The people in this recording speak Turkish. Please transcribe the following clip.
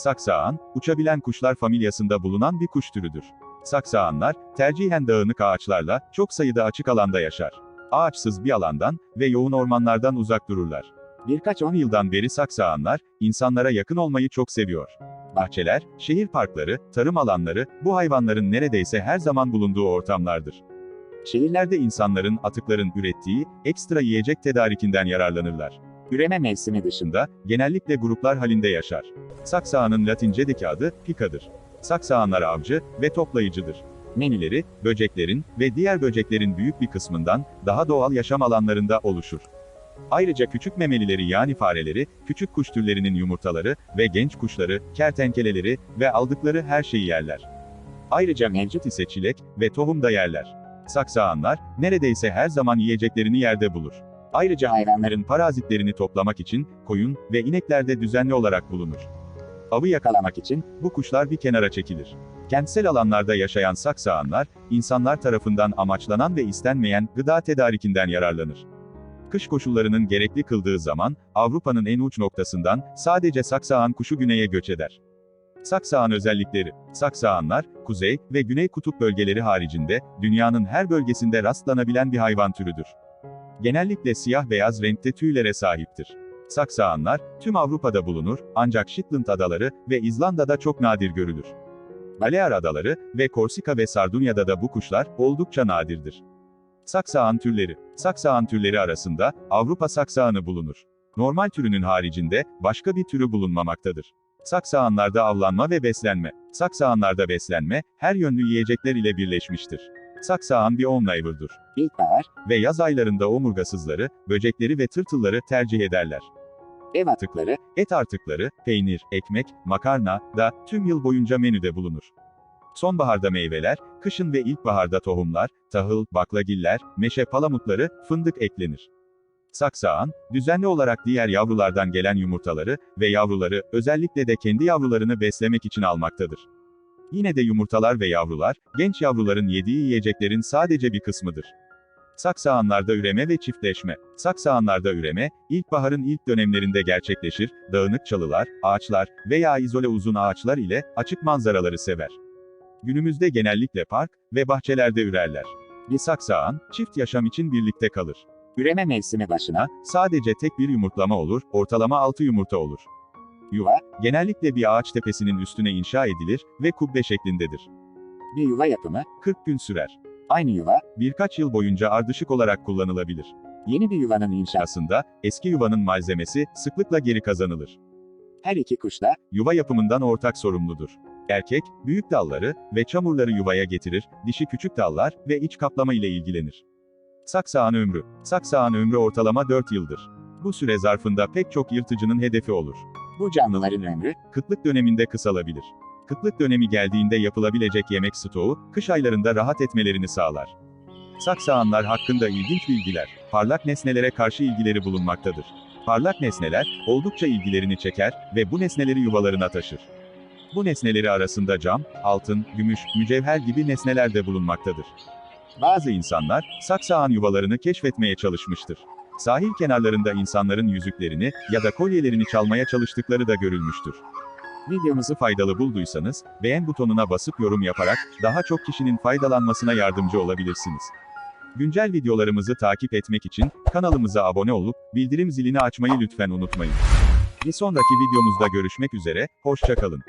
Saksağan, uçabilen kuşlar familyasında bulunan bir kuş türüdür. Saksağanlar, tercihen dağınık ağaçlarla, çok sayıda açık alanda yaşar. Ağaçsız bir alandan ve yoğun ormanlardan uzak dururlar. Birkaç on yıldan beri saksağanlar, insanlara yakın olmayı çok seviyor. Bahçeler, şehir parkları, tarım alanları, bu hayvanların neredeyse her zaman bulunduğu ortamlardır. Şehirlerde insanların, atıkların ürettiği, ekstra yiyecek tedarikinden yararlanırlar. Üreme mevsimi dışında, genellikle gruplar halinde yaşar. Saksağanın latincedeki adı, pikadır. Saksağanlar avcı ve toplayıcıdır. Menüleri, böceklerin ve diğer böceklerin büyük bir kısmından, daha doğal yaşam alanlarında oluşur. Ayrıca küçük memelileri yani fareleri, küçük kuş türlerinin yumurtaları ve genç kuşları, kertenkeleleri ve aldıkları her şeyi yerler. Ayrıca mevcut ise çilek ve tohum da yerler. Saksağanlar, neredeyse her zaman yiyeceklerini yerde bulur. Ayrıca hayvanların parazitlerini toplamak için, koyun ve ineklerde düzenli olarak bulunur. Avı yakalamak için, bu kuşlar bir kenara çekilir. Kentsel alanlarda yaşayan saksağanlar, insanlar tarafından amaçlanan ve istenmeyen gıda tedarikinden yararlanır. Kış koşullarının gerekli kıldığı zaman, Avrupa'nın en uç noktasından, sadece saksağan kuşu güneye göç eder. Saksağan özellikleri, saksağanlar, kuzey ve güney kutup bölgeleri haricinde, dünyanın her bölgesinde rastlanabilen bir hayvan türüdür. Genellikle siyah-beyaz renkte tüylere sahiptir. Saksağanlar, tüm Avrupa'da bulunur, ancak Shetland adaları ve İzlanda'da çok nadir görülür. Balear adaları ve Korsika ve Sardunya'da da bu kuşlar, oldukça nadirdir. Saksağan türleri. Saksağan türleri arasında, Avrupa saksağanı bulunur. Normal türünün haricinde, başka bir türü bulunmamaktadır. Saksağanlarda avlanma ve beslenme. Saksağanlarda beslenme, her yönlü yiyecekler ile birleşmiştir. Saksağan bir omnivore'dur. İlkbahar ve yaz aylarında omurgasızları, böcekleri ve tırtılları tercih ederler. Ev atıkları, et artıkları, peynir, ekmek, makarna da tüm yıl boyunca menüde bulunur. Sonbaharda meyveler, kışın ve ilkbaharda tohumlar, tahıl, baklagiller, meşe palamutları, fındık eklenir. Saksağan, düzenli olarak diğer yavrulardan gelen yumurtaları ve yavruları, özellikle de kendi yavrularını beslemek için almaktadır. Yine de yumurtalar ve yavrular, genç yavruların yediği yiyeceklerin sadece bir kısmıdır. Saksağanlarda üreme ve çiftleşme. Saksağanlarda üreme, ilkbaharın ilk dönemlerinde gerçekleşir, dağınık çalılar, ağaçlar veya izole uzun ağaçlar ile açık manzaraları sever. Günümüzde genellikle park ve bahçelerde ürerler. Bir saksağan, çift yaşam için birlikte kalır. Üreme mevsimi başına, sadece tek bir yumurtlama olur, ortalama 6 yumurta olur. Yuva, genellikle bir ağaç tepesinin üstüne inşa edilir ve kubbe şeklindedir. Bir yuva yapımı, 40 gün sürer. Aynı yuva, birkaç yıl boyunca ardışık olarak kullanılabilir. Yeni bir yuvanın inşasında, eski yuvanın malzemesi, sıklıkla geri kazanılır. Her iki kuş da, yuva yapımından ortak sorumludur. Erkek, büyük dalları ve çamurları yuvaya getirir, dişi küçük dallar ve iç kaplama ile ilgilenir. Saksağan ömrü. Saksağan ömrü ortalama 4 yıldır. Bu süre zarfında pek çok yırtıcının hedefi olur. Bu canlıların ömrü, kıtlık döneminde kısalabilir. Kıtlık dönemi geldiğinde yapılabilecek yemek stoğu, kış aylarında rahat etmelerini sağlar. Saksağanlar hakkında ilginç bilgiler, parlak nesnelere karşı ilgileri bulunmaktadır. Parlak nesneler, oldukça ilgilerini çeker ve bu nesneleri yuvalarına taşır. Bu nesneleri arasında cam, altın, gümüş, mücevher gibi nesneler de bulunmaktadır. Bazı insanlar, saksağan yuvalarını keşfetmeye çalışmıştır. Sahil kenarlarında insanların yüzüklerini ya da kolyelerini çalmaya çalıştıkları da görülmüştür. Videomuzu faydalı bulduysanız, beğen butonuna basıp yorum yaparak, daha çok kişinin faydalanmasına yardımcı olabilirsiniz. Güncel videolarımızı takip etmek için, kanalımıza abone olup, bildirim zilini açmayı lütfen unutmayın. Bir sonraki videomuzda görüşmek üzere, hoşçakalın.